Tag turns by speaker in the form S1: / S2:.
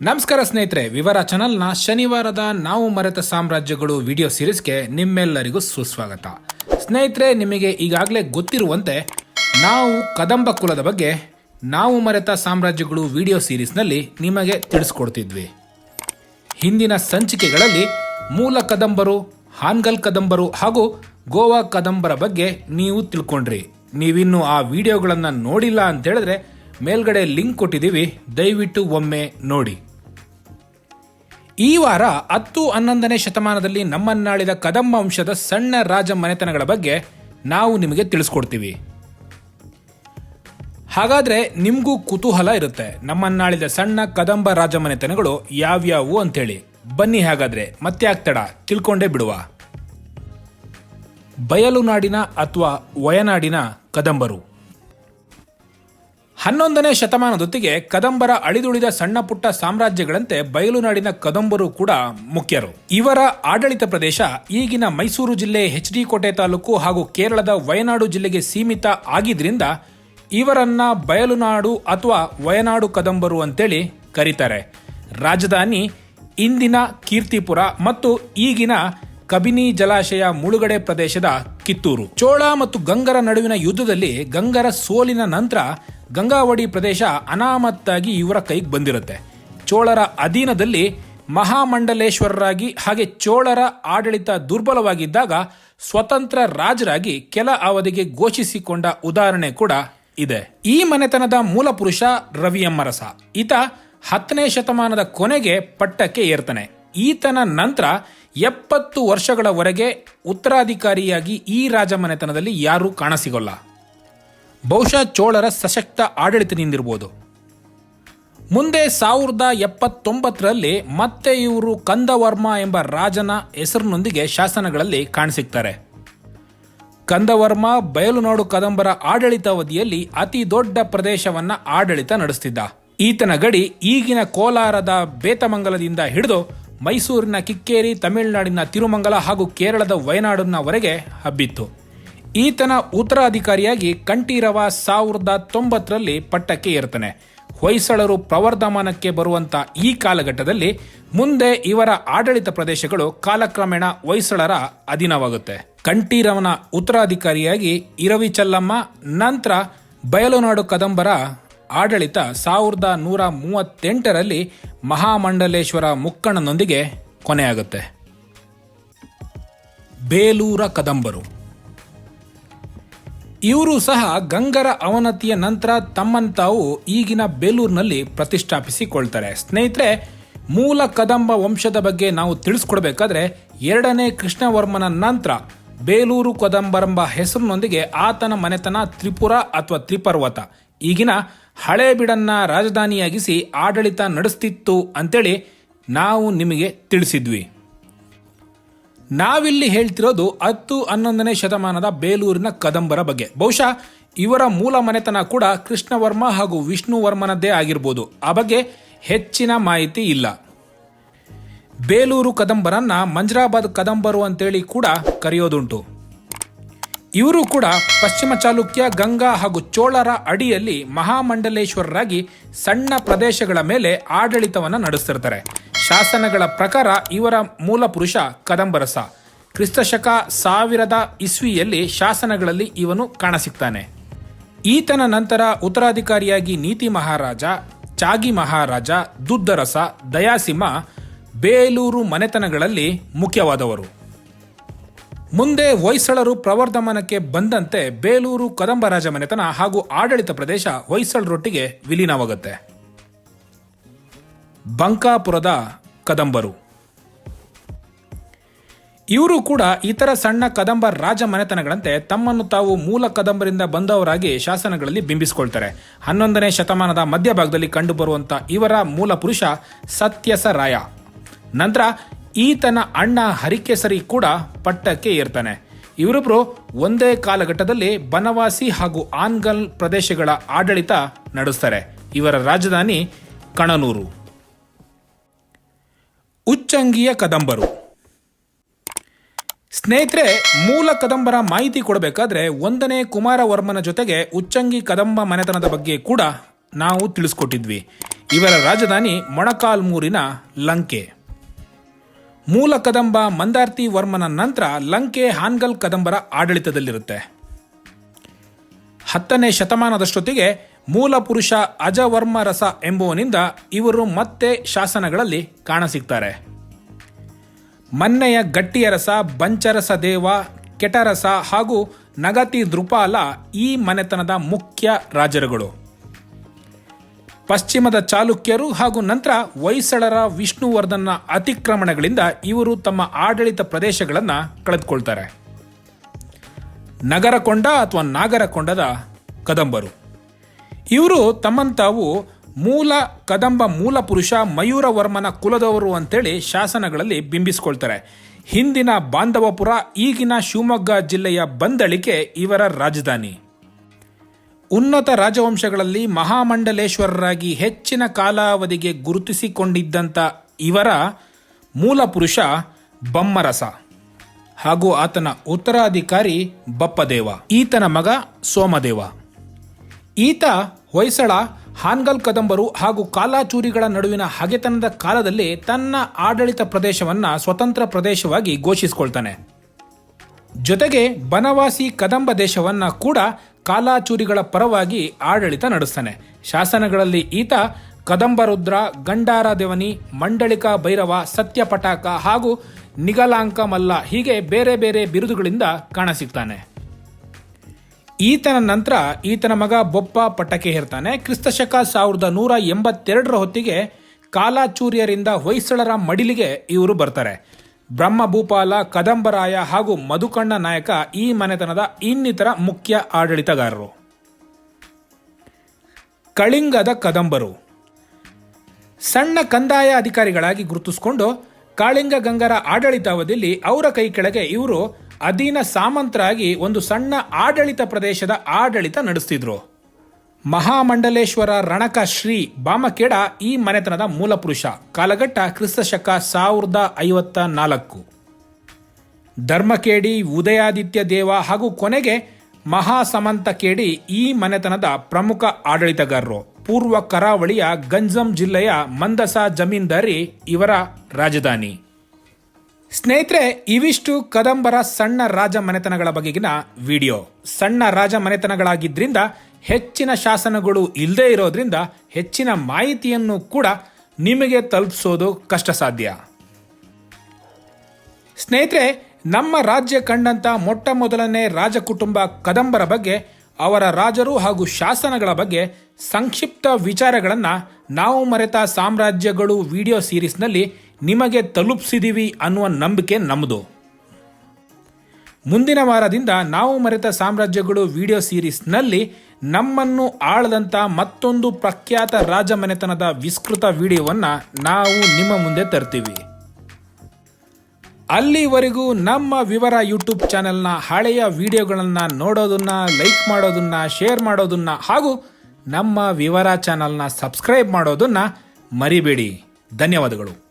S1: ನಮಸ್ಕಾರ ಸ್ನೇಹಿತರೆ, ವಿವರ ಚಾನಲ್ನ ಶನಿವಾರದ ನಾವು ಮರೆತ ಸಾಮ್ರಾಜ್ಯಗಳು ವಿಡಿಯೋ ಸೀರೀಸ್ಗೆ ನಿಮ್ಮೆಲ್ಲರಿಗೂ ಸುಸ್ವಾಗತ. ಸ್ನೇಹಿತರೆ, ನಿಮಗೆ ಈಗಾಗಲೇ ಗೊತ್ತಿರುವಂತೆ, ನಾವು ಕದಂಬ ಕುಲದ ಬಗ್ಗೆ ನಾವು ಮರೆತ ಸಾಮ್ರಾಜ್ಯಗಳು ವಿಡಿಯೋ ಸೀರೀಸ್ನಲ್ಲಿ ನಿಮಗೆ ತಿಳಿಸ್ಕೊಡ್ತಿದ್ವಿ. ಹಿಂದಿನ ಸಂಚಿಕೆಗಳಲ್ಲಿ ಮೂಲ ಕದಂಬರು, ಹಾನ್ಗಲ್ ಕದಂಬರು ಹಾಗೂ ಗೋವಾ ಕದಂಬರ ಬಗ್ಗೆ ನೀವು ತಿಳ್ಕೊಂಡ್ರಿ. ನೀವಿನ್ನು ಆ ವಿಡಿಯೋಗಳನ್ನು ನೋಡಿಲ್ಲ ಅಂತ ಹೇಳಿದ್ರೆ ಮೇಲ್ಗಡೆ ಲಿಂಕ್ ಕೊಟ್ಟಿದ್ದೀವಿ, ದಯವಿಟ್ಟು ಒಮ್ಮೆ ನೋಡಿ. ಈ ವಾರ ಹತ್ತು ಹನ್ನೊಂದನೇ ಶತಮಾನದಲ್ಲಿ ನಮ್ಮನ್ನಾಳಿದ ಕದಂಬ ವಂಶದ ಸಣ್ಣ ರಾಜ ಮನೆತನಗಳ ಬಗ್ಗೆ ನಾವು ನಿಮಗೆ ತಿಳಿಸ್ಕೊಡ್ತೀವಿ. ಹಾಗಾದ್ರೆ ನಿಮಗೂ ಕುತೂಹಲ ಇರುತ್ತೆ. ನಮ್ಮನ್ನಾಳಿದ ಸಣ್ಣ ಕದಂಬ ರಾಜ ಮನೆತನಗಳು ಯಾವ್ಯಾವು ಅಂತೇಳಿ. ಬನ್ನಿ ಹಾಗಾದ್ರೆ, ಮತ್ತೆ ಆಗ್ತಡ? ತಿಳ್ಕೊಂಡೇ ಬಿಡುವ. ಬಯಲು ನಾಡಿನ ಅಥವಾ ವಯನಾಡಿನ ಕದಂಬರು. ಹನ್ನೊಂದನೇ ಶತಮಾನದೊತ್ತಿಗೆ ಕದಂಬರ ಅಳಿದುಳಿದ ಸಣ್ಣ ಪುಟ್ಟ ಸಾಮ್ರಾಜ್ಯಗಳಂತೆ ಬಯಲುನಾಡಿನ ಕದಂಬರು ಕೂಡ ಮುಖ್ಯರು. ಇವರ ಆಡಳಿತ ಪ್ರದೇಶ ಈಗಿನ ಮೈಸೂರು ಜಿಲ್ಲೆ ಎಚ್ ಡಿ ಕೋಟೆ ತಾಲೂಕು ಹಾಗೂ ಕೇರಳದ ವಯನಾಡು ಜಿಲ್ಲೆಗೆ ಸೀಮಿತ ಆಗಿದ್ರಿಂದ ಇವರನ್ನ ಬಯಲುನಾಡು ಅಥವಾ ವಯನಾಡು ಕದಂಬರು ಅಂತೇಳಿ ಕರೀತಾರೆ. ರಾಜಧಾನಿ ಇಂದಿನ ಕೀರ್ತಿಪುರ ಮತ್ತು ಈಗಿನ ಕಬಿನಿ ಜಲಾಶಯ ಮುಳುಗಡೆ ಪ್ರದೇಶದ ಕಿತ್ತೂರು. ಚೋಳ ಮತ್ತು ಗಂಗರ ನಡುವಿನ ಯುದ್ಧದಲ್ಲಿ ಗಂಗರ ಸೋಲಿನ ನಂತರ ಗಂಗಾವಡಿ ಪ್ರದೇಶ ಅನಾಮತ್ತಾಗಿ ಇವರ ಕೈಗೆ ಬಂದಿರುತ್ತೆ. ಚೋಳರ ಅಧೀನದಲ್ಲಿ ಮಹಾಮಂಡಲೇಶ್ವರರಾಗಿ ಹಾಗೆ ಚೋಳರ ಆಡಳಿತ ದುರ್ಬಲವಾಗಿದ್ದಾಗ ಸ್ವತಂತ್ರ ರಾಜರಾಗಿ ಕೆಲ ಅವಧಿಗೆ ಘೋಷಿಸಿಕೊಂಡ ಉದಾಹರಣೆ ಕೂಡ ಇದೆ. ಈ ಮನೆತನದ ಮೂಲ ಪುರುಷ ರವಿಯಮ್ಮರಸ. ಈತ ಹತ್ತನೇ ಶತಮಾನದ ಕೊನೆಗೆ ಪಟ್ಟಕ್ಕೆ ಏರ್ತಾನೆ. ಈತನ ನಂತರ ಎಪ್ಪತ್ತು ವರ್ಷಗಳವರೆಗೆ ಉತ್ತರಾಧಿಕಾರಿಯಾಗಿ ಈ ರಾಜ ಮನೆತನದಲ್ಲಿ ಯಾರೂ ಕಾಣಸಿಗೋಲ್ಲ. ಬಹುಶಃ ಚೋಳರ ಸಶಕ್ತ ಆಡಳಿತದಿಂದಿರ್ಬೋದು ಮುಂದೆ ಸಾವಿರದ ಎಪ್ಪತ್ತೊಂಬತ್ತರಲ್ಲಿ ಮತ್ತೆ ಇವರು ಕಂದವರ್ಮ ಎಂಬ ರಾಜನ ಹೆಸರಿನೊಂದಿಗೆ ಶಾಸನಗಳಲ್ಲಿ ಕಾಣಿಸಿಕ್ತಾರೆ. ಕಂದವರ್ಮ ಬಯಲುನಾಡು ಕದಂಬರ ಆಡಳಿತಾವಧಿಯಲ್ಲಿ ಅತಿ ದೊಡ್ಡ ಪ್ರದೇಶವನ್ನ ಆಡಳಿತ ನಡೆಸ್ತಿದ್ದ. ಈತನ ಗಡಿ ಈಗಿನ ಕೋಲಾರದ ಬೇತಮಂಗಲದಿಂದ ಹಿಡಿದು ಮೈಸೂರಿನ ಕಿಕ್ಕೇರಿ, ತಮಿಳುನಾಡಿನ ತಿರುಮಂಗಲ ಹಾಗೂ ಕೇರಳದ ವಯನಾಡಿನವರೆಗೆ ಹಬ್ಬಿತ್ತು. ಈತನ ಉತ್ತರಾಧಿಕಾರಿಯಾಗಿ ಕಂಠೀರವ ಸಾವಿರದ ತೊಂಬತ್ತರಲ್ಲಿ ಪಟ್ಟಕ್ಕೆ ಏರ್ತಾನೆ. ಹೊಯ್ಸಳರು ಪ್ರವರ್ಧಮಾನಕ್ಕೆ ಬರುವಂತ ಈ ಕಾಲಘಟ್ಟದಲ್ಲಿ ಮುಂದೆ ಇವರ ಆಡಳಿತ ಪ್ರದೇಶಗಳು ಕಾಲಕ್ರಮೇಣ ಹೊಯ್ಸಳರ ಅಧೀನವಾಗುತ್ತೆ. ಕಂಠೀರವನ ಉತ್ತರಾಧಿಕಾರಿಯಾಗಿ ಇರವಿ ಚಲ್ಲಮ್ಮ, ನಂತರ ಬಯಲುನಾಡು ಕದಂಬರ ಆಡಳಿತ ಸಾವಿರದ ನೂರ ಮೂವತ್ತೆಂಟರಲ್ಲಿ ಮಹಾಮಂಡಲೇಶ್ವರ ಮುಕ್ಕಣ್ಣನೊಂದಿಗೆ ಕೊನೆಯಾಗುತ್ತೆ. ಬೇಲೂರ ಕದಂಬರು ಇವರು ಸಹ ಗಂಗರ ಅವನತಿಯ ನಂತರ ತಮ್ಮನ್ನು ತಾವು ಈಗಿನ ಬೇಲೂರಿನಲ್ಲಿ ಪ್ರತಿಷ್ಠಾಪಿಸಿಕೊಳ್ತಾರೆ. ಸ್ನೇಹಿತರೆ, ಮೂಲ ಕದಂಬ ವಂಶದ ಬಗ್ಗೆ ನಾವು ತಿಳಿಸ್ಕೊಡ್ಬೇಕಾದ್ರೆ ಎರಡನೇ ಕೃಷ್ಣವರ್ಮನ ನಂತರ ಬೇಲೂರು ಕದಂಬರೆಂಬ ಹೆಸರಿನೊಂದಿಗೆ ಆತನ ಮನೆತನ ತ್ರಿಪುರ ಅಥವಾ ತ್ರಿಪರ್ವತ. ಈಗಿನ ಹಳೇಬಿಡನ್ನ ರಾಜಧಾನಿಯಾಗಿಸಿ ಆಡಳಿತ ನಡೆಸ್ತಿತ್ತು ಅಂತೇಳಿ ನಾವು ನಿಮಗೆ ತಿಳಿಸಿದ್ವಿ. ನಾವಿಲ್ಲಿ ಹೇಳ್ತಿರೋದು ಹತ್ತು ಹನ್ನೊಂದನೇ ಶತಮಾನದ ಬೇಲೂರಿನ ಕದಂಬರ ಬಗ್ಗೆ. ಬಹುಶಃ ಇವರ ಮೂಲ ಮನೆತನ ಕೂಡ ಕೃಷ್ಣವರ್ಮ ಹಾಗೂ ವಿಷ್ಣುವರ್ಮನದ್ದೇ ಆಗಿರ್ಬೋದು. ಆ ಬಗ್ಗೆ ಹೆಚ್ಚಿನ ಮಾಹಿತಿ ಇಲ್ಲ. ಬೇಲೂರು ಕದಂಬರನ್ನ ಮಂಜರಾಬಾದ್ ಕದಂಬರು ಅಂತೇಳಿ ಕೂಡ ಕರೆಯೋದುಂಟು. ಇವರು ಕೂಡ ಪಶ್ಚಿಮ ಚಾಲುಕ್ಯ ಗಂಗಾ ಹಾಗೂ ಚೋಳರ ಅಡಿಯಲ್ಲಿ ಮಹಾಮಂಡಲೇಶ್ವರರಾಗಿ ಸಣ್ಣ ಪ್ರದೇಶಗಳ ಮೇಲೆ ಆಡಳಿತವನ್ನು ನಡೆಸ್ತಿರ್ತಾರೆ. ಶಾಸನಗಳ ಪ್ರಕಾರ ಇವರ ಮೂಲ ಪುರುಷ ಕದಂಬರಸ. ಕ್ರಿಸ್ತಶಕ ಸಾವಿರದ ಇಸ್ವಿಯಲ್ಲಿ ಶಾಸನಗಳಲ್ಲಿ ಇವನು ಕಾಣಸಿಗ್ತಾನೆ ಈತನ ನಂತರ ಉತ್ತರಾಧಿಕಾರಿಯಾಗಿ ನೀತಿ ಮಹಾರಾಜ, ಚಾಗಿ ಮಹಾರಾಜ, ದುದ್ದರಸ, ದಯಾಸಿಂಹ, ಬೇಲೂರು ಮನೆತನಗಳಲ್ಲಿ ಮುಖ್ಯವಾದವರು. ಮುಂದೆ ಹೊಯ್ಸಳರು ಪ್ರವರ್ಧಮಾನಕ್ಕೆ ಬಂದಂತೆ ಬೇಲೂರು ಕದಂಬರಾಜ ಮನೆತನ ಹಾಗೂ ಆಡಳಿತ ಪ್ರದೇಶ ಹೊಯ್ಸಳರೊಟ್ಟಿಗೆ ವಿಲೀನವಾಗುತ್ತೆ. ಬಂಕಾಪುರದ ಕದಂಬರು. ಇವರು ಕೂಡ ಇತರ ಸಣ್ಣ ಕದಂಬ ರಾಜ ಮನೆತನಗಳಂತೆ ತಮ್ಮನ್ನು ತಾವು ಮೂಲ ಕದಂಬರಿಂದ ಬಂದವರಾಗಿ ಶಾಸನಗಳಲ್ಲಿ ಬಿಂಬಿಸಿಕೊಳ್ತಾರೆ. ಹನ್ನೊಂದನೇ ಶತಮಾನದ ಮಧ್ಯಭಾಗದಲ್ಲಿ ಕಂಡುಬರುವಂಥ ಇವರ ಮೂಲ ಪುರುಷ ಸತ್ಯಸ ರಾಯ ನಂತರ ಈತನ ಅಣ್ಣ ಹರಿಕೇಸರಿ ಕೂಡ ಪಟ್ಟಕ್ಕೆ ಏರ್ತಾನೆ. ಇವರಿಬ್ಬರು ಒಂದೇ ಕಾಲಘಟ್ಟದಲ್ಲಿ ಬನವಾಸಿ ಹಾಗೂ ಆನ್ಗಲ್ ಪ್ರದೇಶಗಳ ಆಡಳಿತ ನಡೆಸ್ತಾರೆ. ಇವರ ರಾಜಧಾನಿ ಕಣನೂರು. ಉಚ್ಚಂಗಿಯ ಕದಂಬರು. ಸ್ನೇಹಿತರೆ, ಮೂಲ ಕದಂಬರ ಮಾಹಿತಿ ಕೊಡಬೇಕಾದ್ರೆ ಒಂದನೇ ಕುಮಾರವರ್ಮನ ಜೊತೆಗೆ ಉಚ್ಚಂಗಿ ಕದಂಬ ಮನೆತನದ ಬಗ್ಗೆ ಕೂಡ ನಾವು ತಿಳಿಸ್ಕೊಟ್ಟಿದ್ವಿ. ಇವರ ರಾಜಧಾನಿ ಮೊಣಕಾಲ್ಮೂರಿನ ಲಂಕೆ. ಮೂಲ ಕದಂಬ ಮಂದಾರ್ತಿ ವರ್ಮನ ನಂತರ ಲಂಕೆ ಹಾನ್ಗಲ್ ಕದಂಬರ ಆಡಳಿತದಲ್ಲಿರುತ್ತೆ. ಹತ್ತನೇ ಶತಮಾನದಷ್ಟೊತ್ತಿಗೆ ಮೂಲ ಪುರುಷ ಅಜವರ್ಮ ರಸ ಎಂಬುವನಿಂದ ಇವರು ಮತ್ತೆ ಶಾಸನಗಳಲ್ಲಿ ಕಾಣಸಿಗ್ತಾರೆ ಮನ್ನೆಯ ಗಟ್ಟಿಯರಸ, ಬಂಚರಸ ದೇವ, ಕೆಟರಸ ಹಾಗೂ ನಗತಿ ದೃಪಾಲ ಈ ಮನೆತನದ ಮುಖ್ಯ ರಾಜರುಗಳು. ಪಶ್ಚಿಮದ ಚಾಲುಕ್ಯರು ಹಾಗೂ ನಂತರ ಹೊಯ್ಸಳರ ವಿಷ್ಣುವರ್ಧನ ಅತಿಕ್ರಮಣಗಳಿಂದ ಇವರು ತಮ್ಮ ಆಡಳಿತ ಪ್ರದೇಶಗಳನ್ನು ಕಳೆದುಕೊಳ್ತಾರೆ. ನಗರಕೊಂಡ ಅಥವಾ ನಾಗರಕೊಂಡದ ಕದಂಬರು. ಇವರು ತಮ್ಮಂತಾವು ಮೂಲ ಕದಂಬ ಮೂಲ ಪುರುಷ ಮಯೂರವರ್ಮನ ಕುಲದವರು ಅಂತೇಳಿ ಶಾಸನಗಳಲ್ಲಿ ಬಿಂಬಿಸ್ಕೊಳ್ತಾರೆ. ಹಿಂದಿನ ಬಾಂಧವಪುರ, ಈಗಿನ ಶಿವಮೊಗ್ಗ ಜಿಲ್ಲೆಯ ಬಂದಳಿಕೆ ಇವರ ರಾಜಧಾನಿ. ಉನ್ನತ ರಾಜವಂಶಗಳಲ್ಲಿ ಮಹಾಮಂಡಲೇಶ್ವರರಾಗಿ ಹೆಚ್ಚಿನ ಕಾಲಾವಧಿಗೆ ಗುರುತಿಸಿಕೊಂಡಿದ್ದಂಥ ಇವರ ಮೂಲ ಪುರುಷ ಬಮ್ಮರಸ ಹಾಗೂ ಆತನ ಉತ್ತರಾಧಿಕಾರಿ ಬಪ್ಪದೇವ. ಈತನ ಮಗ ಸೋಮದೇವ. ಈತ ಹೊಯ್ಸಳ ಹಾನ್ಗಲ್ ಕದಂಬರು ಹಾಗೂ ಕಾಲಾಚೂರಿಗಳ ನಡುವಿನ ಹಗೆತನದ ಕಾಲದಲ್ಲಿ ತನ್ನ ಆಡಳಿತ ಪ್ರದೇಶವನ್ನ ಸ್ವತಂತ್ರ ಪ್ರದೇಶವಾಗಿ ಘೋಷಿಸಿಕೊಳ್ತಾನೆ. ಜೊತೆಗೆ ಬನವಾಸಿ ಕದಂಬ ದೇಶವನ್ನ ಕೂಡ ಕಾಲಾಚೂರಿಗಳ ಪರವಾಗಿ ಆಡಳಿತ ನಡೆಸ್ತಾನೆ. ಶಾಸನಗಳಲ್ಲಿ ಈತ ಕದಂಬರುದ್ರ, ಗಂಡಾರ ದೇವನಿ, ಮಂಡಳಿಕ ಭೈರವ, ಸತ್ಯಪಟಾಕ ಹಾಗೂ ನಿಗಲಾಂಕ ಮಲ್ಲ ಹೀಗೆ ಬೇರೆ ಬೇರೆ ಬಿರುದುಗಳಿಂದ ಕಾಣಸಿಗ್ತಾನೆ. ಈತನ ನಂತರ ಈತನ ಮಗ ಬೊಪ್ಪ ಪಟ್ಟಕ್ಕೆ ಹೇರ್ತಾನೆ. ಕ್ರಿಸ್ತಶಕ ಸಾವಿರದ ನೂರ ಎಂಬತ್ತೆರಡರ ಹೊತ್ತಿಗೆ ಕಾಲಾಚೂರ್ಯರಿಂದ ಹೊಯ್ಸಳರ ಮಡಿಲಿಗೆ ಇವರು ಬರ್ತಾರೆ. ಬ್ರಹ್ಮಭೂಪಾಲ, ಕದಂಬರಾಯ ಹಾಗೂ ಮಧುಕಣ್ಣ ನಾಯಕ ಈ ಮನೆತನದ ಇನ್ನಿತರ ಮುಖ್ಯ ಆಡಳಿತಗಾರರು. ಕಳಿಂಗದ ಕದಂಬರು. ಸಣ್ಣ ಕಂದಾಯ ಅಧಿಕಾರಿಗಳಾಗಿ ಗುರುತಿಸಿಕೊಂಡು ಕಾಳಿಂಗ ಗಂಗರ ಆಡಳಿತಾವಧಿಯಲ್ಲಿ ಅವರ ಕೈ ಕೆಳಗೆ ಇವರು ಅಧೀನ ಸಾಮಂತರಾಗಿ ಒಂದು ಸಣ್ಣ ಆಡಳಿತ ಪ್ರದೇಶದ ಆಡಳಿತ ನಡೆಸ್ತಿದ್ರು. ಮಹಾಮಂಡಲೇಶ್ವರ ರಣಕ ಶ್ರೀ ಬಾಮಕೇಡ ಈ ಮನೆತನದ ಮೂಲಪುರುಷ. ಕಾಲಘಟ್ಟ ಕ್ರಿಸ್ತಶಕ ಸಾವಿರದ ಐವತ್ತ ನಾಲ್ಕು. ಧರ್ಮಕೇಡಿ, ಉದಯಾದಿತ್ಯ ದೇವ ಹಾಗೂ ಕೊನೆಗೆ ಮಹಾಸಮಂತ ಕೇಡಿ ಈ ಮನೆತನದ ಪ್ರಮುಖ ಆಡಳಿತಗಾರರು. ಪೂರ್ವ ಕರಾವಳಿಯ ಗಂಜಂ ಜಿಲ್ಲೆಯ ಮಂದಸ ಜಮೀನ್ದಾರಿ ಇವರ ರಾಜಧಾನಿ. ಸ್ನೇಹಿತರೆ, ಇವಿಷ್ಟು ಕದಂಬರ ಸಣ್ಣ ರಾಜ ಮನೆತನಗಳ ಬಗೆಗಿನ ವಿಡಿಯೋ. ಸಣ್ಣ ರಾಜ ಮನೆತನಗಳಾಗಿದ್ದರಿಂದ ಹೆಚ್ಚಿನ ಶಾಸನಗಳು ಇಲ್ಲದೇ ಇರೋದ್ರಿಂದ ಹೆಚ್ಚಿನ ಮಾಹಿತಿಯನ್ನು ಕೂಡ ನಿಮಗೆ ತಲುಪಿಸೋದು ಕಷ್ಟ ಸಾಧ್ಯ ಸ್ನೇಹಿತರೆ, ನಮ್ಮ ರಾಜ್ಯ ಕಂಡಂಥ ಮೊಟ್ಟ ಮೊದಲನೇ ರಾಜಕುಟುಂಬ ಕದಂಬರ ಬಗ್ಗೆ, ಅವರ ರಾಜರು ಹಾಗೂ ಶಾಸನಗಳ ಬಗ್ಗೆ ಸಂಕ್ಷಿಪ್ತ ವಿಚಾರಗಳನ್ನು ನಾವು ಮರೆತ ಸಾಮ್ರಾಜ್ಯಗಳು ವಿಡಿಯೋ ಸೀರೀಸ್ನಲ್ಲಿ ನಿಮಗೆ ತಲುಪಿಸಿದೀವಿ ಅನ್ನುವ ನಂಬಿಕೆ ನಮ್ಮದು. ಮುಂದಿನ ವಾರದಿಂದ ನಾವು ಮರೆತ ಸಾಮ್ರಾಜ್ಯಗಳು ವಿಡಿಯೋ ಸೀರೀಸ್ನಲ್ಲಿ ನಮ್ಮನ್ನು ಆಳದಂತ ಮತ್ತೊಂದು ಪ್ರಖ್ಯಾತ ರಾಜಮನೆತನದ ವಿಸ್ತೃತ ವಿಡಿಯೋವನ್ನು ನಾವು ನಿಮ್ಮ ಮುಂದೆ ತರ್ತೀವಿ. ಅಲ್ಲಿವರೆಗೂ ನಮ್ಮ ವಿವರ ಯೂಟ್ಯೂಬ್ ಚಾನೆಲ್ನ ಹಳೆಯ ವಿಡಿಯೋಗಳನ್ನು ನೋಡೋದನ್ನು, ಲೈಕ್ ಮಾಡೋದನ್ನು, ಶೇರ್ ಮಾಡೋದನ್ನು ಹಾಗೂ ನಮ್ಮ ವಿವರ ಚಾನೆಲ್ನ ಸಬ್ಸ್ಕ್ರೈಬ್ ಮಾಡೋದನ್ನು ಮರಿಬೇಡಿ. ಧನ್ಯವಾದಗಳು.